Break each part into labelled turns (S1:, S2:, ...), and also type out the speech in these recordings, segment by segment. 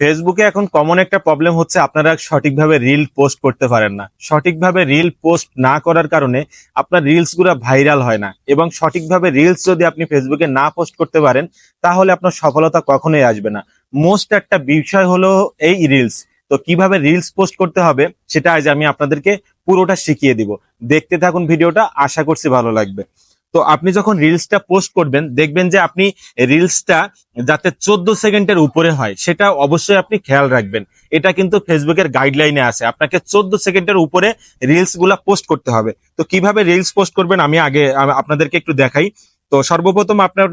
S1: ফেসবুকে এখন কমন একটা প্রবলেম হচ্ছে আপনারা সঠিকভাবে রিল পোস্ট করতে পারেন না। সঠিকভাবে রিল পোস্ট না করার কারণে আপনার রিলসগুলো ভাইরাল হয় না। এবং সঠিকভাবে রিলস যদি আপনি ফেসবুকে না পোস্ট করতে পারেন, তাহলে আপনার সফলতা কখনোই আসবে না। মোস্ট একটা বিষয় হলো এই রিলস তো কীভাবে রিলস পোস্ট করতে হবে, সেটা আজ আমি আপনাদেরকে পুরোটা শিখিয়ে দিব। দেখতে থাকুন ভিডিওটা, আশা করছি ভালো লাগবে। তো আপনি যখন রিলসটা পোস্ট করবেন, দেখবেন যে আপনি রিলসটা যাতে চোদ্দ সেকেন্ডের উপরে হয়, সেটা অবশ্যই আপনি খেয়াল রাখবেন। এটা কিন্তু ফেসবুকের গাইডলাইনে আছে। আপনাকে চোদ্দ সেকেন্ডের উপরে রিলসগুলা পোস্ট করতে হবে। তো কীভাবে রিলস পোস্ট করবেন আমি আগে আপনাদেরকে একটু দেখাই। তো সর্বপ্রথম আপনার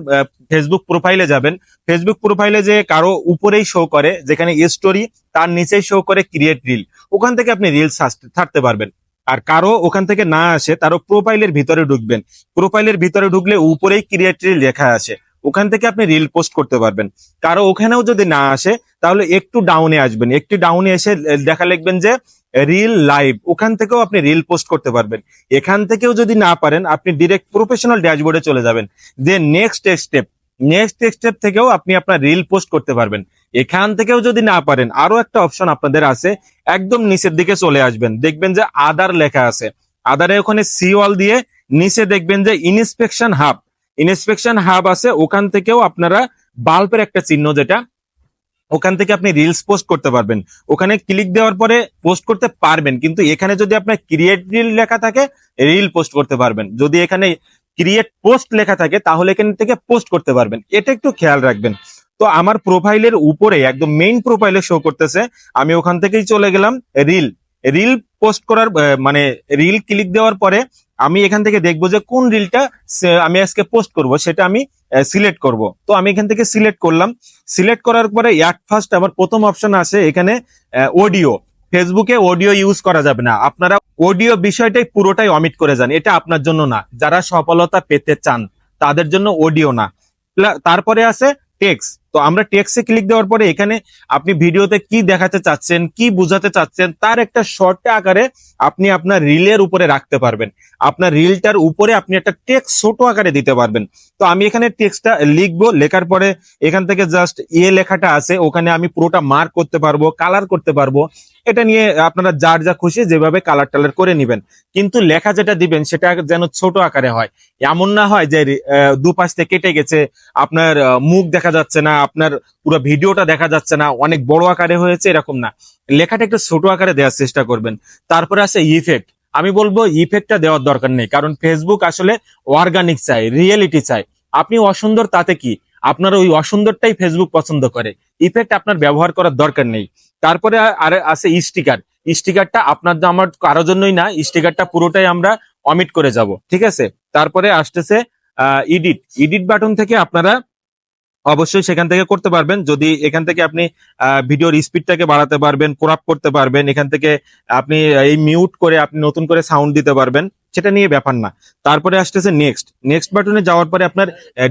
S1: ফেসবুক প্রোফাইলে যাবেন। ফেসবুক প্রোফাইলে যে কারও উপরেই শো করে, যেখানে স্টোরি তার নিচেই শো করে ক্রিয়েট রিল ওখান থেকে আপনি রিলস ছাড়তে পারবেন। আর কারও ওখান থেকে না আসে, তারও প্রোফাইলের ভিতরে ঢুকবেন। প্রোফাইলের ভিতরে ঢুকলে উপরেই ক্রিয়েট রিল লেখা আছে। ওখান থেকে আপনি রিল পোস্ট করতে পারবেন। কারও ওখানেও যদি না আসে, তাহলে একটু ডাউনে আসবেন। একটু ডাউনে এসে দেখা লিখবেন যে রিল লাইভ ওখান থেকেও আপনি রিল পোস্ট করতে পারবেন। এখান থেকেও যদি না পারেন, আপনি ডিরেক্ট প্রফেশনাল ড্যাশবোর্ডে চলে যাবেন। যে নেক্সট স্টেপ নেক্সট স্টেপ থেকেও আপনি আপনার রিল পোস্ট করতে পারবেন। এখান থেকেও যদি না পারেন, আরও একটা অপশন আপনাদের আছে, একদম নিচের দিকে চলে আসবেন। দেখবেন যে আদার লেখা আছে। আদারে ওখানে সিওয়াল দিয়ে নিচে দেখবেন যে ইনস্পেকশন হাব ইনস্পেকশন হাব আছে, ওখান থেকেও আপনারা বাল্বের একটা চিহ্ন যেটা, ওখান থেকে আপনি রিলস পোস্ট করতে পারবেন। ওখানে ক্লিক দেওয়ার পরে পোস্ট করতে পারবেন, কিন্তু এখানে যদি আপনার ক্রিয়েট রিল লেখা থাকে রিল পোস্ট করতে পারবেন। যদি এখানে ক্রিয়েট পোস্ট লেখা থাকে, তাহলে এখান থেকে পোস্ট করতে পারবেন। এটা একটু খেয়াল রাখবেন। তো আমার প্রোফাইলের উপরে, একদম মেইন প্রোফাইলে শো করতেছে, আমি ওখান থেকেই চলে গেলাম রিল রিল পোস্ট করার মানে রিল ক্লিক দেওয়ার পরে আমি এখান থেকে দেখব যে কোন রিলটা আমি আজকে পোস্ট করব, সেটা আমি সিলেক্ট করব। তো আমি এখান থেকে সিলেক্ট করলাম। সিলেক্ট করার পরে অ্যাট ফার্স্ট আমার প্রথম অপশন আছে এখানে অডিও ফেসবুকে অডিও ইউজ করা যাবে না। আপনারা অডিও বিষয়টাই পুরোটাই অমিট করে যান। এটা আপনার জন্য না। যারা সফলতা পেতে চান, তাদের জন্য অডিও না। তারপরে আছে টেক্স তো আমরা টেক্সে ক্লিক দেওয়ার পরে এখানে আপনি ভিডিওতে কি দেখাতে চাচ্ছেন, কি বুঝাতে চাচ্ছেন, তার একটা শর্ট আকারে আপনি আপনার রিলের উপরে রাখতে পারবেন। আপনার রিলটার উপরে আপনি একটা টেক্স ছোট আকারে দিতে পারবেন। তো আমি এখানে টেক্সটা লিখব, লেখার পরে এখান থেকে জাস্ট ইয়ে লেখাটা আছে, ওখানে আমি পুরোটা মার্ক করতে পারব কালার করতে পারব। এটা নিয়ে আপনারা যার যা খুশি যেভাবে কালার টালার করে নিবেন। কিন্তু লেখা যেটা দিবেন সেটা যেন ছোট আকারে হয়। এমন না হয় যে দুপাশ থেকে কেটে গেছে, আপনার মুখ দেখা যাচ্ছে না, আপনার পুরো ভিডিওটা দেখা যাচ্ছে না, অনেক বড় আকারে হয়েছে, এরকম না। লেখাটা একটু ছোট আকারে দেওয়ার চেষ্টা করবেন। তারপরে আছে ইফেক্ট আমি বলব ইফেক্টটা দেওয়ার দরকার নেই, কারণ ফেসবুক আসলে অর্গানিক চাই রিয়েলিটি চাই। আপনি অসুন্দর তাতে কি? আপনার ওই অসুন্দরটাই ফেসবুক পছন্দ করে। ইফেক্ট আপনার ব্যবহার করার দরকার নেই। তারপরে আর আছে স্টিকার স্টিকারটা আপনার আমার কারোর জন্যই না স্টিকারটা পুরোটাই আমরা অমিট করে যাব। ঠিক আছে? তারপরে আসতেছে ইডিট ইডিট বাটন থেকে আপনারা অবশ্যই সেখান থেকে করতে পারবেন। যদি এখান থেকে আপনি ভিডিওর স্পিডটাকে বাড়াতে পারবেন ক্রাপ করতে পারবেন, এখান থেকে আপনি এই মিউট করে আপনি নতুন করে সাউন্ড দিতে পারবেন, সেটা নিয়ে ব্যাপার না। তারপরে আসতেছে নেক্সট নেক্সট বাটনে যাওয়ার পরে আপনার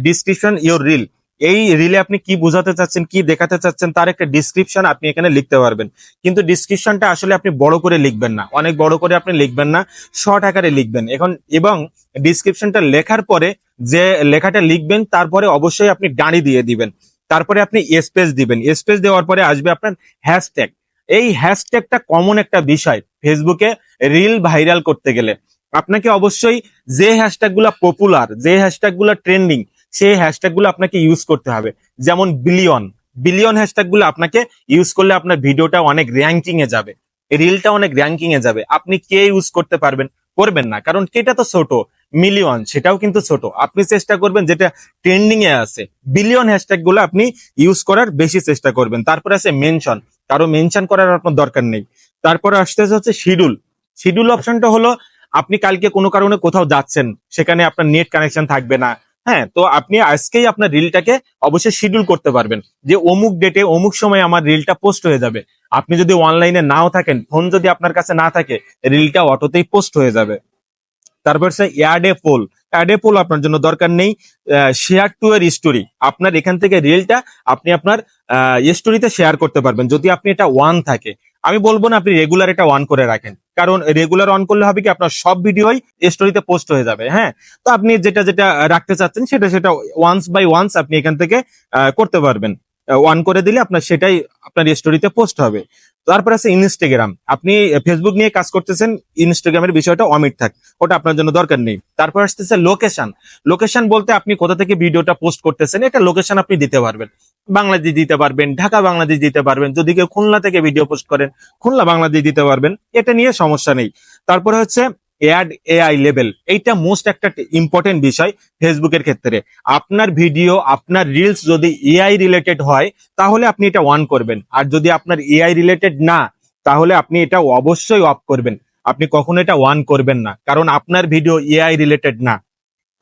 S1: ডিসক্রিপশন ইওর রিল এই রিলে আপনি কি বোঝাতে চাচ্ছেন, কি দেখাতে চাচ্ছেন, তার একটা ডিসক্রিপশন আপনি এখানে লিখতে পারবেন। কিন্তু ডিসক্রিপশনটা আসলে আপনি বড় করে লিখবেন না। অনেক বড় করে আপনি লিখবেন না শর্ট আকারে লিখবেন। এখন, এবং ডিসক্রিপশনটা লেখার পরে যে লেখাটা লিখবেন, তারপরে অবশ্যই আপনি ডাঁড়ি দিয়ে দিবেন। তারপরে আপনি স্পেস দিবেন। স্পেস দেওয়ার পরে আসবে আপনার হ্যাশট্যাগ এই হ্যাশট্যাগটা কমন একটা বিষয় ফেসবুকে রিল ভাইরাল করতে গেলে। আপনাকে অবশ্যই যে হ্যাশট্যাগগুলা পপুলার যে হ্যাশট্যাগগুলা ট্রেন্ডিং সেই হ্যাশট্যাগগুলো আপনাকে ইউজ করতে হবে। যেমন বিলিয়ন বিলিয়ন হ্যাশট্যাগগুলো আপনাকে ইউজ করলে আপনার ভিডিওটা অনেক র্যাঙ্কিং এ যাবে। রিলটা অনেক র্যাঙ্কিং এ যাবে। আপনি কে ইউজ করতে পারবেন? করবেন না। কারণ কেটা তো ছোট? মিলিয়ন সেটাও কিন্তু ছোট। আপনি চেষ্টা করবেন যেটা ট্রেন্ডিং এ আছে। বিলিয়ন হ্যাশট্যাগগুলো আপনি ইউজ করার বেশি চেষ্টা করবেন। তারপরে আছে মেনশন কারও মেনশন করার আপনার দরকার নেই। তারপরে আসতে হচ্ছে শিডিউল শিডিউল অপশনটা হলো, আপনি কালকে কোনো কারণে কোথাও যাচ্ছেন। সেখানে আপনার নেট কানেকশন থাকবে না। হ্যাঁ তো আপনি আজকেই আপনার রিলটাকে অবশ্যই শিডিউল করতে পারবেন। যে অমুক ডেটে অমুক সময় আমার রিলটা পোস্ট হয়ে যাবে। আপনি যদি অনলাইনে নাও থাকেন ফোন যদি আপনার কাছে না থাকে রিলটা অটোতেই পোস্ট হয়ে যাবে। তারপর সে অ্যাড পোল অ্যাড পোল আপনার জন্য দরকার নেই। শেয়ার টু এর স্টোরি আপনার এখান থেকে রিলটা আপনি আপনার স্টোরিতে শেয়ার করতে পারবেন। যদি আপনি এটা ওয়ান থাকে। আমি বলব না আপনি রেগুলার এটা ওয়ান করে রাখেন। কারণ রেগুলার অন করলে হবে কি আপনার সব ভিডিওই স্টোরিতে পোস্ট হয়ে যাবে হ্যাঁ? তো আপনি যেটা যেটা রাখতে চাচ্ছেন সেটা সেটা ওয়ান্স বাই ওয়ান্স আপনি এখান থেকে করতে পারবেন। ওয়ান করে দিলে আপনার সেটাই আপনার স্টোরিতে পোস্ট হবে। তারপর আছে ইনস্টাগ্রাম আপনি ফেসবুক নিয়ে কাজ করতেছেন ইনস্টাগ্রামের বিষয়টা অমিট থাক। ওটা আপনার জন্য দরকার নেই। তারপর আসতেছে লোকেশন লোকেশন বলতে আপনি কোথা থেকে ভিডিওটা পোস্ট করতেছেন, এটা লোকেশন আপনি দিতে পারবেন। বাংলাদেশ দিতে পারবেন, ঢাকা বাংলাদেশ দিতে পারবেন। যদি কেউ খুলনা থেকে ভিডিও পোস্ট করেন, খুলনা বাংলাদেশ দিতে পারবেন। এটা নিয়ে সমস্যা নেই। তারপরে হচ্ছে অ্যাড এআই লেভেল এইটা মোস্ট একটা ইম্পর্টেন্ট বিষয় ফেসবুকের ক্ষেত্রে। আপনার ভিডিও আপনার রিলস যদি এআই রিলেটেড হয়, তাহলে আপনি এটা অন করবেন। আর যদি আপনার এআই রিলেটেড না, তাহলে আপনি এটা অবশ্যই অফ করবেন। আপনি কখনো এটা ওয়ান করবেন না, কারণ আপনার ভিডিও এআই রিলেটেড না।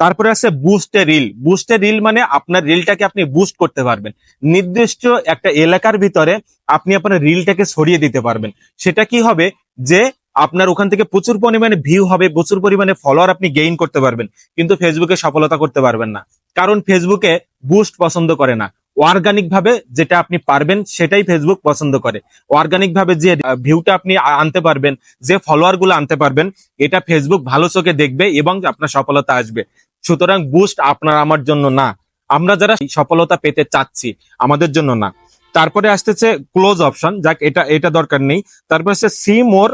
S1: তারপরে আছে বুস্টে রিল বুস্টে রিল মানে আপনার রিলটাকে আপনি বুস্ট করতে পারবেন। নির্দিষ্ট একটা এলাকার ভিতরে আপনি আপনার রিলটাকে সরিয়ে দিতে পারবেন। সেটা কি হবে? যে আপনার ওখান থেকে প্রচুর পরিমাণে ভিউ হবে, প্রচুর পরিমাণে ফলোয়ার আপনি গেইন করতে পারবেন, কিন্তু ফেসবুকে সফলতা করতে পারবেন না। কারণ ফেসবুকে বুস্ট পছন্দ করে না। অর্গানিক ভাবে যেটা আপনি পারবেন, সেটাই ফেসবুক পছন্দ করে। অর্গানিক ভাবে যে ভিউটা আপনি আনতে পারবেন, যে ফলোয়ারগুলো আনতে পারবেন, এটা ফেসবুক ভালো চোখে দেখবে এবং আপনার সফলতা আসবে। সুতরাং বুস্ট আপনার আমার জন্য না। আমরা যারা সফলতা পেতে চাচ্ছি, আমাদের জন্য না। তারপরে আসতেছে ক্লোজ অপশন যাক এটা এটা দরকার নেই। তারপরে হচ্ছে see more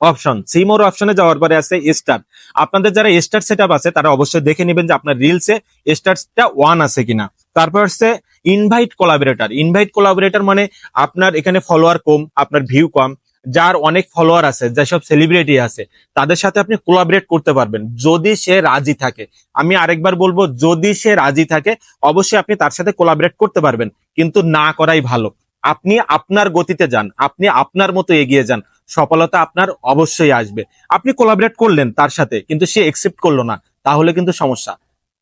S1: option see more অপশনে যাওয়ার পরে আছে স্টার আপনাদের যারা স্টার সেট আছে, তারা অবশ্যই দেখে নেবেন যে আপনার রিলসে স্টারটা ওয়ান আছে কিনা। তারপর হচ্ছে ইনভাইট কোলাবোরেটর ইনভাইট কোলাবোরেটর মানে আপনার এখানে ফলোয়ার কম, আপনার ভিউ কম। যার অনেক ফলোয়ার আছে, যেসব সেলিব্রিটি আছে, তাদের সাথে আপনি কোলাবরেট করতে পারবেন, যদি সে রাজি থাকে। আমি আরেকবার বলব, যদি সে রাজি থাকে, অবশ্যই আপনি তার সাথে কোলাবরেট করতে পারবেন, কিন্তু না করাই ভালো। আপনি আপনার গতিতে যান, আপনি আপনার মতো এগিয়ে যান। সফলতা আপনার অবশ্যই আসবে। আপনি কোলাবরেট করলেন তার সাথে, কিন্তু সে একসেপ্ট করল না, তাহলে কিন্তু সমস্যা।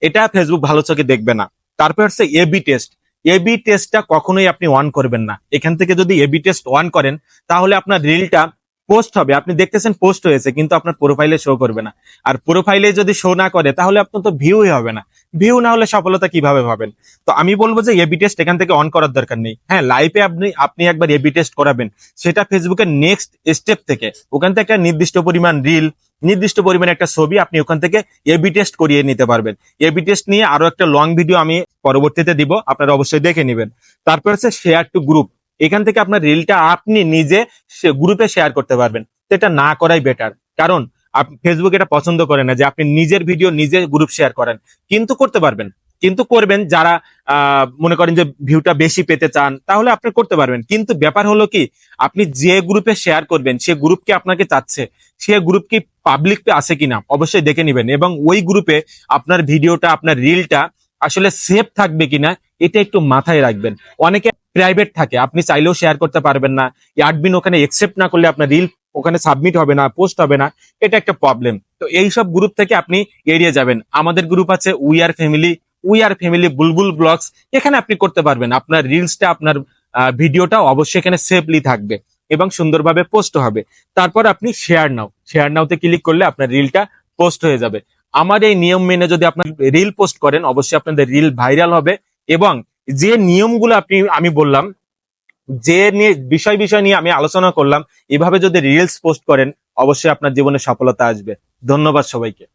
S1: এটা ফেসবুক ভালো চোখে দেখবে না। তারপর হচ্ছে এবি টেস্ট এবি টেস্টটা কখনোই আপনি অন করবেন না। এখান থেকে যদি এবি টেস্ট অন করেন, তাহলে আপনার রিলটা পোস্ট হবে। আপনি দেখতেছেন পোস্ট হয়েছে, কিন্তু আপনার প্রোফাইলে শো করবে না। আর প্রোফাইলে যদি শো না করে, তাহলে আপনার তো ভিউই হবে না। ভিউ না হলে সফলতা কীভাবে পাবেন? তো আমি বলব যে এবি টেস্ট এখান থেকে অন করার দরকার নেই। হ্যাঁ লাইভে আপনি আপনি একবার এবি টেস্ট করাবেন। সেটা ফেসবুকের নেক্সট স্টেপ থেকে। ওখান থেকে একটা নির্দিষ্ট পরিমাণ রিল নির্দিষ্ট পরিমাণে একটা ছবি আপনি ওখান থেকে এবি টেস্ট করিয়ে নিতে পারবেন। এবি টেস্ট নিয়ে আরও একটা লং ভিডিও আমি পরবর্তীতে দিব, আপনারা অবশ্যই দেখে নেবেন। তারপর হচ্ছে শেয়ার টু গ্রুপ এখান থেকে আপনার রিলটা আপনি নিজে গ্রুপে শেয়ার করতে পারবেন। এটা না করাই বেটার কারণ ফেসবুক এটা পছন্দ করে না যে আপনি নিজের ভিডিও নিজে গ্রুপ শেয়ার করেন। কিন্তু করতে পারবেন। কিন্তু করবেন যারা মনে করেন যে ভিউটা বেশি পেতে চান, তাহলে আপনি করতে পারবেন। কিন্তু ব্যাপার হলো কি, আপনি যে গ্রুপে শেয়ার করবেন, সে গ্রুপকে আপনাকে চাচ্ছে? সে গ্রুপ কি পাবলিক আছে কিনা? অবশ্যই দেখে নেবেন। এবং ওই গ্রুপে আপনার ভিডিওটা আপনার রিলটা আসলে সেফ থাকবে কিনা, এটা একটু মাথায় রাখবেন। অনেকে প্রাইভেট থাকে, আপনি চাইলেও শেয়ার করতে পারবেন না। অ্যাডমিন ওখানে একসেপ্ট না করলে আপনার রিল ওখানে সাবমিট হবে না পোস্ট হবে না, এটা একটা প্রবলেম তো এই সব গ্রুপ থেকে আপনি এড়িয়ে যাবেন। আমাদের গ্রুপ আছে we are family we are family Bulbul blogs এখানে আপনি করতে পারবেন। আপনার রিলসটা আপনার ভিডিওটা অবশ্যই এখানে সেফলি থাকবে এবং সুন্দরভাবে পোস্ট হবে। তারপর আপনি শেয়ার নাও। শেয়ার নাওতে ক্লিক করলে আপনার রিলটা পোস্ট হয়ে যাবে। আমার এই নিয়ম মেনে যদি আপনার রিল পোস্ট করেন, অবশ্যই আপনাদের রিল ভাইরাল হবে এবং যে নিয়মগুলো আপনি, আমি বললাম, যে নিয়ে, বিষয় বিষয় নিয়ে আমি আলোচনা করলাম, এভাবে যদি রিলস পোস্ট করেন, অবশ্যই আপনার জীবনে সফলতা আসবে। ধন্যবাদ সবাইকে।